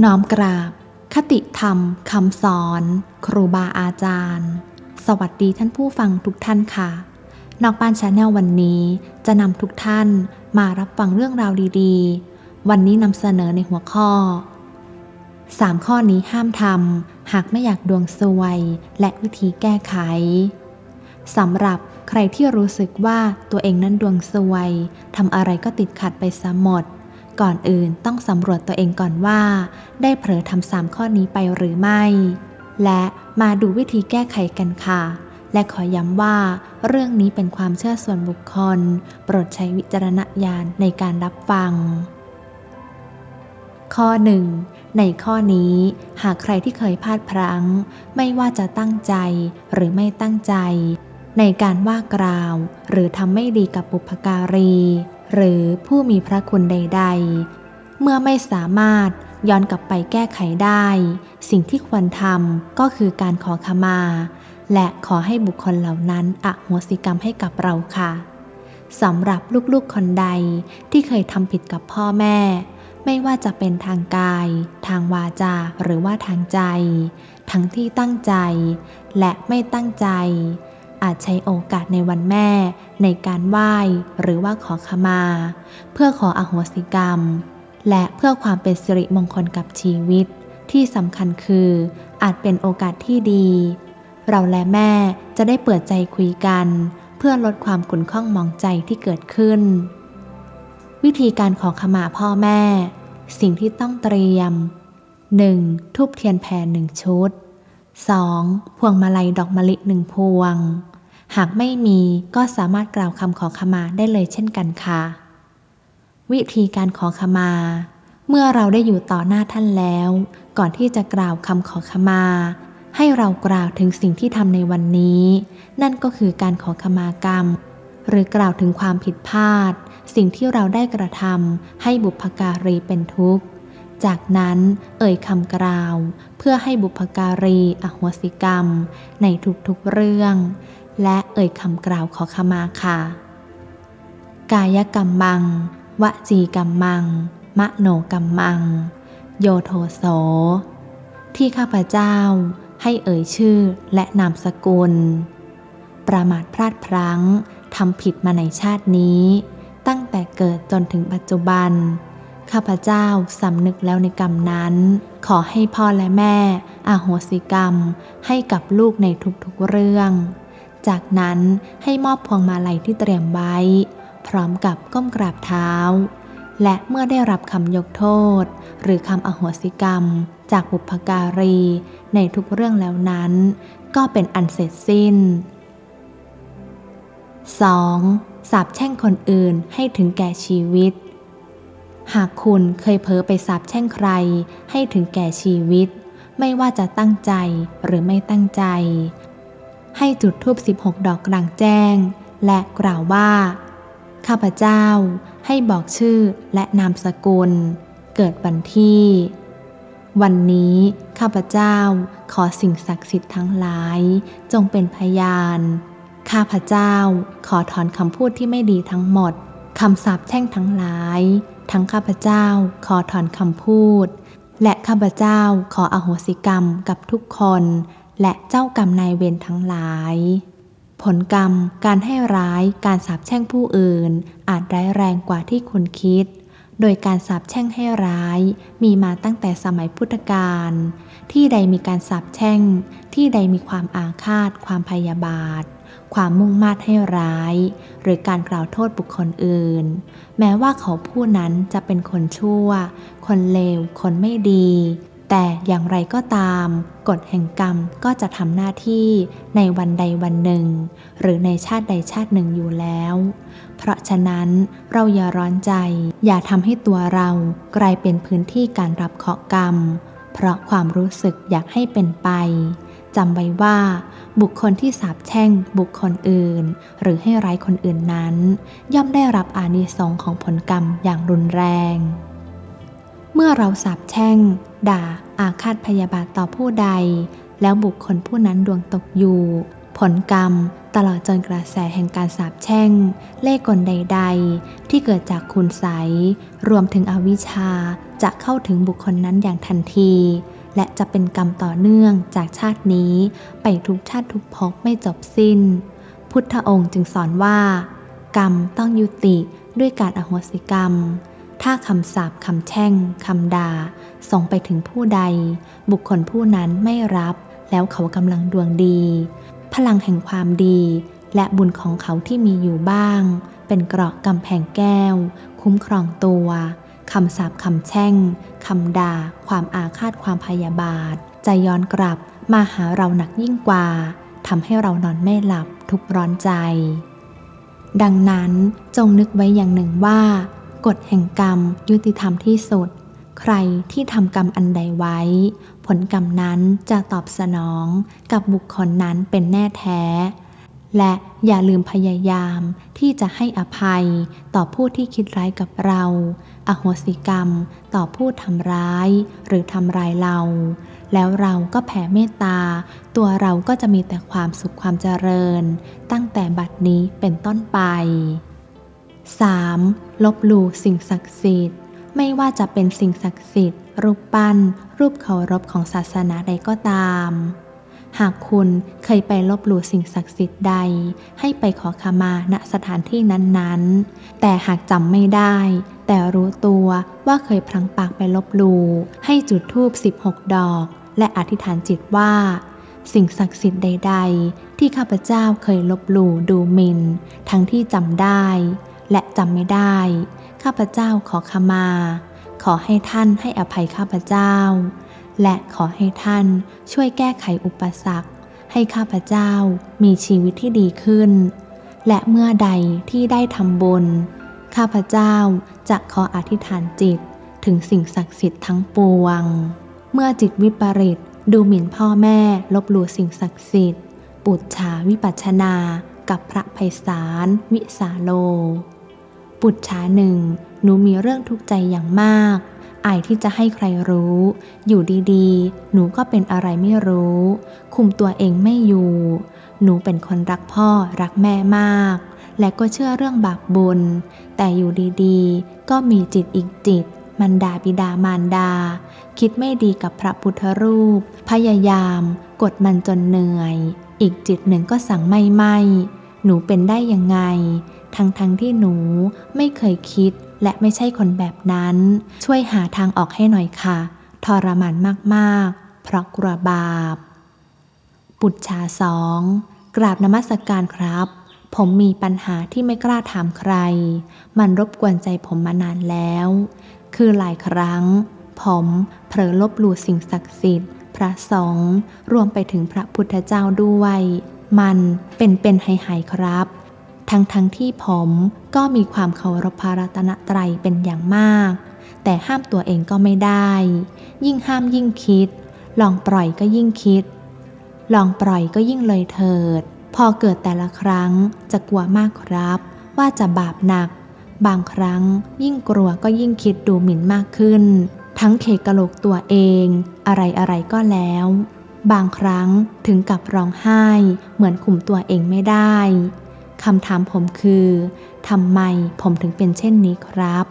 น้อมกราบ คติธรรมคำสอน ครูบาอาจารย์ สวัสดีท่านผู้ฟังทุกท่านค่ะ นอกบ้านชาแนลวันนี้จะนำทุกท่านมารับฟังเรื่องราวดีๆ วันนี้นำเสนอในหัวข้อ 3 ข้อนี้ห้ามทำหากไม่อยากดวงซวย และวิธีแก้ไขสำหรับใครที่รู้สึกว่าตัวเองนั้นดวงซวยทำอะไรก็ติดขัดไปซะหมด ก่อนอื่นต้องสำรวจตัวเองก่อนว่า ได้เผลอทำสามข้อนี้ไปหรือไม่ และมาดูวิธีแก้ไขกันค่ะ และขอย้ำว่า เรื่องนี้เป็นความเชื่อส่วนบุคคล โปรดใช้วิจารณญาณในการรับฟัง ข้อ 1. ในข้อนี้ หากใครที่เคยพลาดพลั้ง ไม่ว่าจะตั้งใจหรือไม่ตั้งใจ ในการว่ากล่าว หรือทำไม่ดีกับบุพการี หรือผู้มีพระคุณใด ๆ เมื่อไม่สามารถย้อนกลับไปแก้ไขได้ สิ่งที่ควรทำก็คือการขอขมา และขอให้บุคคลเหล่านั้นอโหสิกรรมให้กับเราค่ะสำหรับลูกๆคนใดที่เคยทำผิดกับพ่อแม่ ไม่ว่าจะเป็นทางกาย ทางวาจาหรือว่าทางใจ ทั้งที่ตั้งใจ และไม่ตั้งใจ อาจใช้โอกาสในวันแม่ ในการไหว้หรือว่าขอขมา เพื่อขออโหสิกรรม และเพื่อความเป็นสิริมงคลกับชีวิต ที่สำคัญคืออาจเป็นโอกาสที่ดี เราและแม่จะได้เปิดใจคุยกัน เพื่อลดความขุ่นข้องมองใจที่เกิดขึ้น วิธีการขอขมาพ่อแม่ สิ่งที่ต้องเตรียม 1. ทูบเทียนแผ่หนึ่งชุด 2. พวงมาลัยดอกมะลิหนึ่งพวง หากไม่มีก็สามารถกล่าวคำขอขมาได้เลยเช่นกันค่ะ วิธีการขอขมา เมื่อเราได้อยู่ต่อหน้าท่านแล้ว ก่อนที่จะกล่าวคำขอขมา ให้เรากล่าวถึงสิ่งที่ทำในวันนี้ นั่นก็คือการขอขมากรรม หรือกล่าวถึงความผิดพลาด สิ่งที่เราได้กระทำให้บุพการีเป็นทุกข์ จากนั้นเอ่ยคำกล่าว เพื่อให้บุพการีอโหสิกรรม ในทุกๆเรื่อง และเอ่ยคำกล่าวขอขมาค่ะ กายกรรมัง วจีกรรมัง มโนกรรมัง โยโทโส ที่ข้าพเจ้าให้เอ่ยชื่อและนามสกุล ประมาทพลาดพลั้งทำผิดมาในชาตินี้ ตั้งแต่เกิดจนถึงปัจจุบัน ข้าพเจ้าสำนึกแล้วในกรรมนั้น ขอให้พ่อและแม่ อาโหสิกรรมให้กับลูกในทุกๆเรื่อง จากนั้นให้มอบพวงมาลัยที่เตรียมไว้ พร้อมกับก้มกราบเท้า และเมื่อได้รับคำยกโทษ หรือคำอโหสิกรรม จากบุพการี ในทุกเรื่องแล้วนั้น ก็เป็นอันเสร็จสิ้น 2. สาบแช่งคนอื่นให้ถึงแก่ชีวิต หากคุณเคยเพ้อไปสาบแช่งใครให้ถึงแก่ชีวิต ไม่ว่าจะตั้งใจหรือไม่ตั้งใจ ให้จุดธูป16 ดอกกลางแจ้ง และกล่าวว่า ข้าพเจ้าให้บอกชื่อและนามสกุล เกิดวันที่ วันนี้ข้าพเจ้าขอสิ่งศักดิ์สิทธิ์ทั้งหลาย จงเป็นพยาน ข้าพเจ้าขอถอนคำพูดที่ไม่ดีทั้งหมดคำสาปแช่งทั้งหลาย ทั้งข้าพเจ้าขอถอนคำพูด และข้าพเจ้าขออโหสิกรรมกับทุกคน และเจ้ากรรมนายเวรทั้งหลาย ผลกรรม การให้ร้าย การสาปแช่งผู้อื่น อาจร้ายแรงกว่าที่คุณคิด โดยการสาปแช่งให้ร้าย มีมาตั้งแต่สมัยพุทธกาล ที่ใดมีการสาปแช่ง ที่ใดมีความอาฆาต ความพยาบาท ความมุ่งมา่ให้ร้าย หรือการกล่าวโทษบุคคลอื่น แม้ว่าเขาผู้นั้นจะเป็นคนชั่ว คนเลว คนไม่ดี แต่อย่างไรก็ตาม กฎแห่งกรรมก็จะทำหน้าที่ในวันใดวันหนึ่ง หรือในชาติใดชาติหนึ่งอยู่แล้ว เพราะฉะนั้นเราอย่าร้อนใจ อย่าทำให้ตัวเรากลายเป็นพื้นที่การรับเคาะกรรม เพราะความรู้สึกอยากให้เป็นไปจำไว้ว่า บุคคลที่สาปแช่งบุคคลอื่น หรือให้ร้ายคนอื่นนั้น ย่อมได้รับอานิสงส์ของผลกรรมอย่างรุนแรง มื่อเราสาปแช่ง ด่า อาฆาตพยาบาทต่อผู้ใด แล้วบุคคลผู้นั้นดวงตกอยู่ ผลกรรมตลอดจนกระแสแห่งการสาปแช่ง เล่กลใด ๆ ที่เกิดจากคุณใสรวมถึงอวิชชาจะเข้าถึงบุคคลนั้นอย่างทันที และจะเป็นกรรมต่อเนื่องจากชาตินี้ ไปทุกชาติทุกภพไม่จบสิ้น พุทธองค์จึงสอนว่า กรรมต้องยุติด้วยการอโหสิกรรม ถ้าคำสาปคำแช่งคำด่าส่งไปถึงผู้ใด บุคคลผู้นั้นไม่รับ แล้วเขากำลังดวงดี พลังแห่งความดี และบุญของเขาที่มีอยู่บ้าง เป็นเกราะกำแพงแก้ว คุ้มครองตัวคำสาปคำแช่งคำด่า ความอาฆาตความพยาบาท จะย้อนกลับมาหาเราหนักยิ่งกว่าทำให้เรานอนไม่หลับทุกร้อนใจ ดังนั้นจงนึกไว้อย่างหนึ่งว่า กฎแห่งกรรมยุติธรรมที่สุด ใครที่ทำกรรมอันใดไว้ ผลกรรมนั้นจะตอบสนองกับบุคคลนั้นเป็นแน่แท้ และอย่าลืมพยายามที่จะให้อภัยต่อผู้ที่คิดร้ายกับเรา อโหสิกรรมต่อผู้ทำร้ายหรือทำร้ายเรา แล้วเราก็แผ่เมตตา ตัวเราก็จะมีแต่ความสุขความเจริญ ตั้งแต่บัดนี้เป็นต้นไป 3. ลบหลู่สิ่งศักดิ์สิทธิ์ ไม่ว่าจะเป็นสิ่งศักดิ์สิทธิ์ รูปปั้น รูปเคารพของศาสนาใดก็ตาม หากคุณเคยไปลบหลู่สิ่งศักดิ์สิทธิ์ใด ให้ไปขอขมาณสถานที่นั้นๆ แต่หากจำไม่ได้ แต่รู้ตัวว่าเคยพลังปากไปลบหลู่ให้จุดธูป 16 ดอก และอธิษฐานจิตว่าสิ่งศักดิ์สิทธิ์ใด ๆ ที่ข้าพเจ้าเคยลบหลู่ดูหมินทั้งที่จำได้ และจำไม่ได้ ข้าพเจ้าขอขมา ขอให้ท่านให้อภัยข้าพเจ้า และขอให้ท่านช่วยแก้ไขอุปสรรค ให้ข้าพเจ้ามีชีวิตที่ดีขึ้น และเมื่อใดที่ได้ทำบุญ ข้าพเจ้าจะขออธิษฐานจิตถึงสิ่งศักดิ์สิทธิ์ทั้งปวง เมื่อจิตวิปริตดูหมิ่นพ่อแม่ลบหลู่สิ่งศักดิ์สิทธิ์ ปุจฉาวิปัชนา กับพระไพศาลวิสาโล ปุจฉาหนึ่งหนูมีเรื่องทุกข์ใจอย่างมาก อายที่จะให้ใครรู้ อยู่ดีๆ หนูก็เป็นอะไรไม่รู้ คุมตัวเองไม่อยู่ หนูเป็นคนรักพ่อรักแม่มาก และก็เชื่อเรื่องบาปบุญ แต่อยู่ดีๆ ก็มีจิตอีกจิต มันดาบิดามารดา คิดไม่ดีกับพระพุทธรูป พยายามกดมันจนเหนื่อย อีกจิตหนึ่งก็สั่งไม่ไม่หนูเป็นได้ยังไง ทั้งทั้งที่หนูไม่เคยคิดและไม่ใช่คนแบบนั้น ช่วยหาทางออกให้หน่อยค่ะ ทรมานมากๆ เพราะกลัวบาป ปุจฉาสองกราบนมัสการครับ ผมมีปัญหาที่ไม่กล้าถามใคร มันรบกวนใจผมมานานแล้ว คือหลายครั้ง ผมเผลอลบหลู่สิ่งศักดิ์สิทธิ์ พระสงฆ์รวมไปถึงพระพุทธเจ้าด้วย มันเป็นเป็นหายหายๆครับ ทั้งทั้งที่ผมก็มีความเคารพพระรัตนตรัยเป็นอย่างมาก แต่ห้ามตัวเองก็ไม่ได้ ยิ่งห้ามยิ่งคิด ลองปล่อยก็ยิ่งคิด ลองปล่อยก็ยิ่งเลยเถิด พอเกิดแต่ละครั้งจะกลัวมากครับ ว่าจะบาปหนัก บางครั้งยิ่งกลัวก็ยิ่งคิดดูหมิ่นมากขึ้น ทั้งเขกกะโหลกตัวเอง อะไรอะไรก็แล้ว บางครั้งถึงกับร้องไห้ เหมือนคุมตัวเองไม่ได้ คำถามผมคือทำไมผมถึงเป็นเช่นนี้ครับ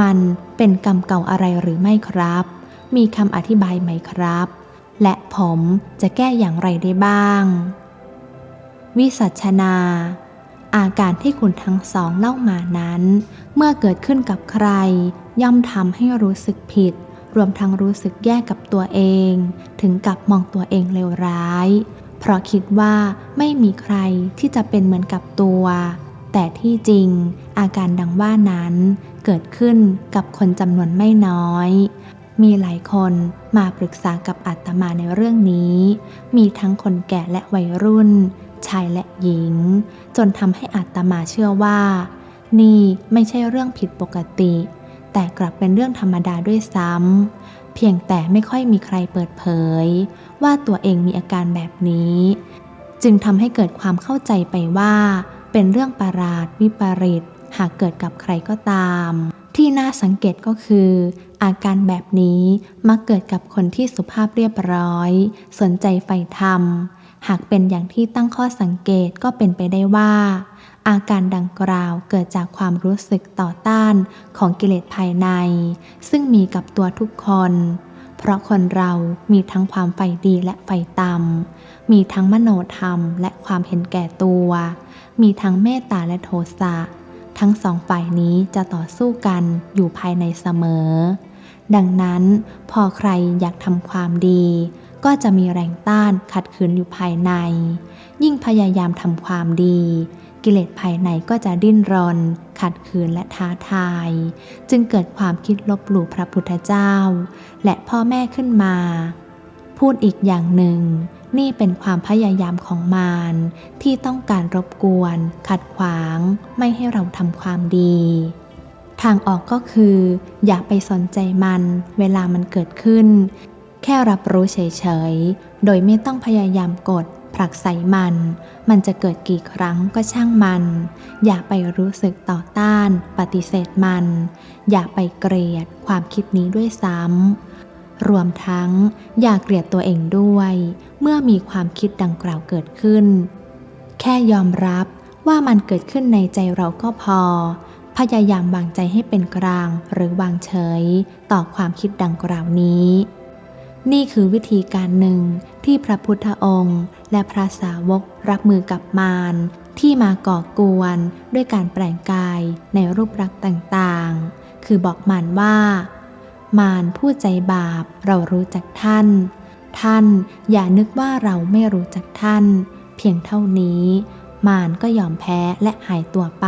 มันเป็นกรรมเก่าอะไรหรือไม่ครับ มีคำอธิบายไหมครับ และผมจะแก้อย่างไรได้บ้าง วิสัชนา อาการที่คุณทั้งสองเล่ามานั้น เมื่อเกิดขึ้นกับใคร ย่อมทำให้รู้สึกผิด รวมทั้งรู้สึกแย่กับตัวเอง ถึงกับมองตัวเองเลวร้าย เพราะคิดว่าไม่มีใครที่จะเป็นเหมือนกับตัว แต่ที่จริงอาการดังว่านั้นเกิดขึ้นกับคนจำนวนไม่น้อย มีหลายคนมาปรึกษากับอาตมาในเรื่องนี้ มีทั้งคนแก่และวัยรุ่น ชายและหญิง จนทำให้อาตมาเชื่อว่า นี่ไม่ใช่เรื่องผิดปกติ แต่กลับเป็นเรื่องธรรมดาด้วยซ้ำ เพียงแต่ไม่ค่อยมีใครเปิดเผย ว่าตัวเองมีอาการแบบนี้ จึงทำให้เกิดความเข้าใจไปว่า เป็นเรื่องประหลาดวิปริต หากเกิดกับใครก็ตาม ที่น่าสังเกตก็คือ อาการแบบนี้มักเกิดกับคนที่สุภาพเรียบร้อย สนใจใฝ่ธรรม หากเป็นอย่างที่ตั้งข้อสังเกตก็เป็นไปได้ว่า อาการดังกล่าวเกิดจากความรู้สึกต่อต้านของกิเลสภายใน ซึ่งมีกับตัวทุกคน เพราะคนเรามีทั้งความใฝ่ดีและใฝ่ต่ำ มีทั้งมโนธรรมและความเห็นแก่ตัว มีทั้งเมตตาและโทสะ ทั้งสองฝ่ายนี้จะต่อสู้กันอยู่ภายในเสมอ ดังนั้นพอใครอยากทำความดี ก็จะมีแรงต้านขัดขืนอยู่ภายใน ยิ่งพยายามทำความดี กิเลสภายในก็จะดิ้นรน ขัดขืนและท้าทาย จึงเกิดความคิดลบหลู่พระพุทธเจ้า และพ่อแม่ขึ้นมา พูดอีกอย่างหนึ่ง นี่เป็นความพยายามของมารที่ต้องการรบกวน ขัดขวาง ไม่ให้เราทำความดีทางออกก็คือ อย่าไปสนใจมัน เวลามันเกิดขึ้น ค่รับรู้เฉยๆ โดยไม่ต้องพยายามกด ผลักใส่มัน มันจะเกิดกี่ครั้งก็ช่างมัน อย่าไปรู้สึกต่อต้าน ปฏิเสธมัน อย่าไปเกลียดความคิดนี้ด้วยซ้ำ รวมทั้งอย่าเกลียดตัวเองด้วย เมื่อมีความคิดดังกล่าวเกิดขึ้น แค่ยอมรับว่ามันเกิดขึ้นในใจเราก็พอ พยายามวางใจให้เป็นกลางหรือวางเฉย ต่อความคิดดังกล่าวนี้ นี่คือวิธีการหนึ่งที่พระพุทธองค์ และพระสาวกรับมือกับมารที่มาก่อกวนด้วยการแปลงกายในรูปลักษณ์ต่างๆ คือบอกมารว่า มารผู้ใจบาปเรารู้จักท่าน ท่านอย่านึกว่าเราไม่รู้จักท่าน เพียงเท่านี้ มารก็ยอมแพ้และหายตัวไป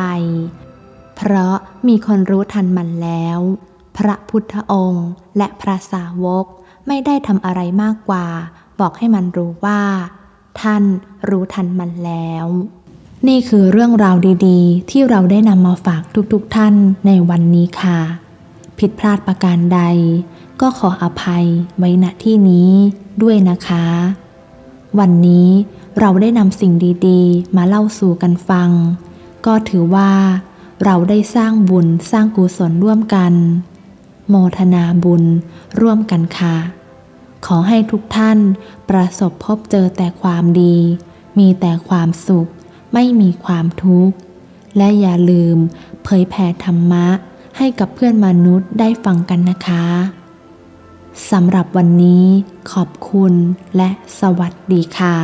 เพราะมีคนรู้ทันมันแล้ว พระพุทธองค์และพระสาวก ไม่ได้ทำอะไรมากกว่า บอกให้มันรู้ว่า ท่านรู้ทันมันแล้ว นี่คือเรื่องราวดีๆ ที่เราได้นำมาฝากทุกๆท่านในวันนี้ค่ะ ผิดพลาดประการใด ก็ขออภัยไว้ณที่นี้ด้วยนะคะ วันนี้เราได้นำสิ่งดีๆ มาเล่าสู่กันฟัง ก็ถือว่า เราได้สร้างบุญสร้างกุศลร่วมกัน โมทนาบุญร่วมกันค่ะ ขอให้ทุกท่านประสบพบเจอแต่ความดี มีแต่ความสุข ไม่มีความทุกข์ และอย่าลืมเผยแผ่ธรรมะให้กับเพื่อนมนุษย์ได้ฟังกันนะคะสำหรับวันนี้ขอบคุณและสวัสดีค่ะ